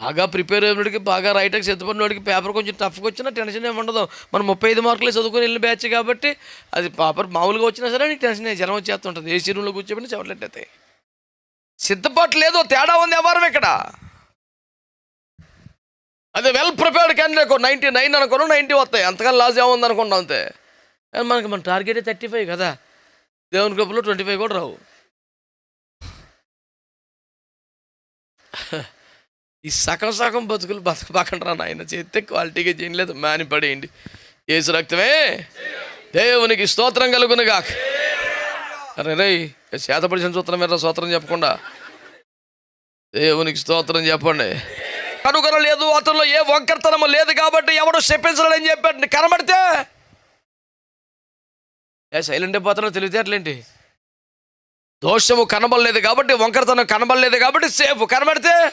బాగా ప్రిపేర్ అయినోడికి బాగా రైటర్కి సిద్ధపడినోడికి పేపర్ కొంచెం టఫ్గా వచ్చినా టెన్షన్ ఏమి ఉండదు. మనం ముప్పై ఐదు మార్కులే చదువుకొని వెళ్ళిన బ్యాచ్ కాబట్టి అది పేపర్ మామూలుగా వచ్చినా సరే నీకు టెన్షన్ జనం వచ్చేస్తుంటుంది ఏసీ రూమ్లో కూర్చోబెట్టి చెవట్లెట్టయితే సిద్ధపాటు లేదు తేడా ఉంది ఎవరం ఇక్కడ? అదే well prepared candidate ninety nine అనుకున్నాం నైంటీ వస్తాయి. అంతకన్నా లాస్ ఏముంది అనుకున్నాం అంతే. కానీ మనకి మన టార్గెట్ థర్టీ ఫైవ్ కదా. దేవుని కప్పులో ట్వంటీ ఫైవ్ కూడా రావు. ఈ సగం సగం బతుకులు బతకబాకండి నాయన. చేస్తే క్వాలిటీగా చేయలేదు మాని పడేయండి ఏసు రక్తమే. దేవునికి స్తోత్రం కలుగునుగా అరే రే చేతపడిచిన సూత్రం మీద స్తోత్రం చెప్పకుండా. దేవునికి స్తోత్రం చెప్పండి. కనుగొనలేదు అతనిలో ఏ వంకరతనము లేదు కాబట్టి ఎవడు చెప్పించలేదని చెప్పాడు. కనబడితే ఏ సైలెంట్ అయిపోతున్నా తెలివితేటలేంటి? దోషము కనబడలేదు కాబట్టి వంకరతనం కనబడలేదు కాబట్టి సేఫ్ కనబడితే.